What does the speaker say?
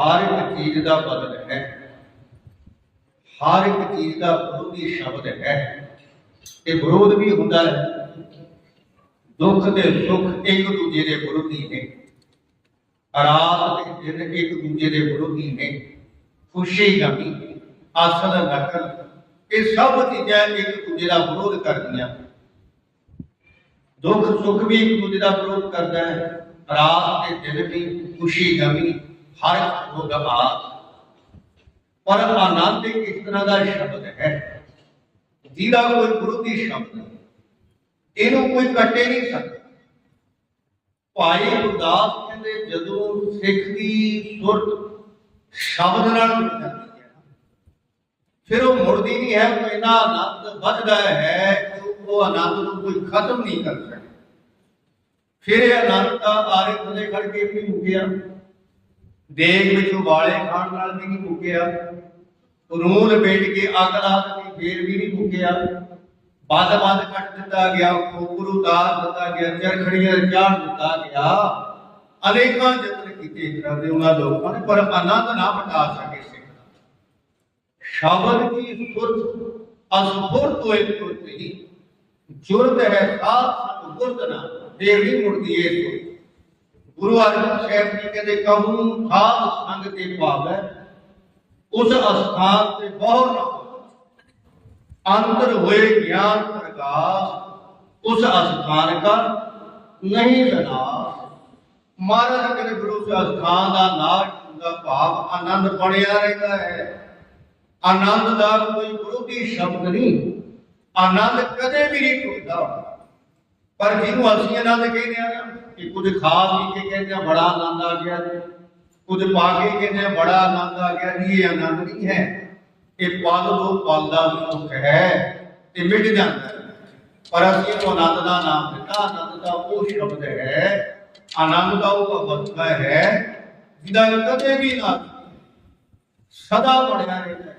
ਹਰ ਇੱਕ ਚੀਜ਼ ਦਾ ਬਦਲ ਹੈ। ਹਰ ਇੱਕ ਚੀਜ਼ ਦਾ ਵਿਰੋਧੀ ਸ਼ਬਦ ਹੈ। ਇਹ ਵਿਰੋਧ ਵੀ ਹੁੰਦਾ ਹੈ। ਦੁੱਖ ਤੇ ਸੁੱਖ ਇੱਕ ਦੂਜੇ ਦੇ ਵਿਰੋਧੀ ਨੇ। ਰਾਤ ਤੇ ਦਿਨ ਇੱਕ ਦੂਜੇ ਦੇ ਵਿਰੋਧੀ ਨੇ। ਖੁਸ਼ੀ ਗਮੀ ਅਸਲ, ਨਕਲ, ਇਹ ਸਭ ਚੀਜ਼ਾਂ ਇੱਕ ਦੂਜੇ ਦਾ ਵਿਰੋਧ ਕਰਦੀਆਂ। ਦੁੱਖ, ਸੁੱਖ ਵੀ ਇੱਕ ਦੂਜੇ ਦਾ ਵਿਰੋਧ ਕਰਦਾ ਹੈ। ਰਾਤ ਤੇ ਦਿਨ ਵੀ, ਖੁਸ਼ੀ ਗਮੀ ਹਰ ਇੱਕ ਪਰ ਆਨੰਦ ਇੱਕ ਤਰ੍ਹਾਂ ਦਾ ਸ਼ਬਦ ਹੈ। ਜਿਹਦਾ ਕੋਈ ਵਿਰੋਧੀ ਸ਼ਬਦ ਨਹੀਂ। ਇਹਨੂੰ ਕੋਈ ਕੱਟੇ ਨਹੀਂ ਸਕਦਾ। ਭਾਈ ਗੁਰਦਾਸ ਕਹਿੰਦੇ, ਜਦੋਂ ਸਿੱਖ ਦੀ ਸੁਰਤ ਸ਼ਬਦ ਨਾਲ ਜੁੜ ਜਾਂਦੀ ਹੈ ਫਿਰ ਉਹ ਮੁੜਦੀ ਨਹੀਂ ਹੈ, ਉਹ ਇੰਨਾ ਆਨੰਦ ਵੱਧਦਾ ਹੈ ਕਿ ਉਹ ਆਨੰਦ ਨੂੰ ਕੋਈ ਖਤਮ ਨਹੀਂ ਕਰ ਸਕਦਾ। ਫਿਰ ਇਹ ਆਨੰਦ ਦਾ ਆਰੇ ਥੱਲੇ ਖੜ ਕੇ ਵੀ ਮੁੱਕਿਆ ਦੇਗ ਵਿੱਚ ਉਬਾਲੇ ਖਾਣ ਨਾਲ ਵੀ ਨਹੀਂ ਮੁੱਕਿਆ ਰੂਹ ਲਪੇਟ ਕੇ ਅੱਗ ਲਾ ਦਿੱਤੀ, ਫੇਰ ਵੀ ਨਹੀਂ ਮੁੱਕਿਆ ਬੰਦ ਬੰਦ ਕੱਟ ਦਿੱਤਾ ਗਿਆ ਖੋਪਰ ਉਤਾਰ ਦਿੱਤਾ ਗਿਆ, ਚਰਖੜੀਆਂ ਚਾੜ ਦਿੱਤਾ ਗਿਆ। ਅਨੇਕਾਂ ਯਤਨ ਕੀਤੇ ਇਸ ਉਹਨਾਂ ਲੋਕਾਂ ਨੇ, ਪਰ ਆਨੰਦ ਨਾ ਬਟਾ ਸਕੇ ਸਿੱਖ ਸ਼ਬਦ ਕੀ ਸੁਰਤ ਅਸਫੁਰਤ ਹੋਏ ਤੁਰਤ ਹੀ ਜੁਰਤ ਹੈ ਸਾਥ ਗੁਰਤ ਨਾ ਫੇਰ ਮੁੜਦੀ ਏ ਸੁਰਤ ਗੁਰੂ ਅਰਜਨ ਸਾਹਿਬ ਜੀ ਕਹਿੰਦੇ, ਕਹੂੰ ਸਾਧ ਸੰਗ ਤੇ ਭਾਵੈ, ਉਸ ਅਸਥਾਨ ਤੇ ਬਹੁ ਨਾ ਅੰਤਰ ਹੋਏ ਗਿਆਨ ਪ੍ਰਕਾਸ਼ ਉਸ ਅਸਥਾਨ ਕਾ ਨਹੀਂ ਵਿਨਾਸ਼ ਮਹਾਰਾਜ ਕਹਿੰਦੇ, ਗੁਰੂ ਅਸਥਾਨ ਦਾ ਨਾਸ਼ ਹੁੰਦਾ ਭਾਵ ਆਨੰਦ ਬਣਿਆ ਰਹਿੰਦਾ ਹੈ। ਆਨੰਦ ਦਾ ਕੋਈ ਵਿਰੋਧੀ ਸ਼ਬਦ ਨਹੀਂ। ਆਨੰਦ ਕਦੇ ਵੀ ਨਹੀਂ ਟੁੱਟਦਾ ਪਰ ਜਿਹਨੂੰ ਅਸੀਂ ਆਨੰਦ ਕਹਿੰਦੇ ਆ ਨਾ ਕਿ ਕੁਝ ਖਾ ਪੀ ਕੇ ਕਹਿੰਦੇ ਆ ਬੜਾ ਆਨੰਦ ਆ ਗਿਆ ਜੀ। ਕੁਝ ਪਾ ਕੇ ਕਹਿੰਦੇ ਆ ਬੜਾ ਆਨੰਦ ਆ ਗਿਆ ਜੀ, ਇਹ ਆਨੰਦ ਨਹੀਂ ਹੈ। ਇਹ ਪਲ ਦੋ ਪਲ ਦਾ ਸੁੱਖ ਹੈ ਤੇ ਮਿਟ ਜਾਂਦਾ ਹੈ। ਪਰ ਅਸੀਂ ਇਹਨੂੰ ਆਨੰਦ ਦਾ ਨਾਮ ਦਿੱਤਾ, ਆਨੰਦ ਦਾ ਉਹ ਸ਼ਬਦ ਹੈ। ਆਨੰਦ ਦਾ ਉਹ ਅਵਸਥਾ ਹੈ, ਜਿਹਦਾ ਕਦੇ ਵੀ ਨਾ ਸਦਾ ਬਣਿਆ ਰਹਿੰਦਾ ਹੈ।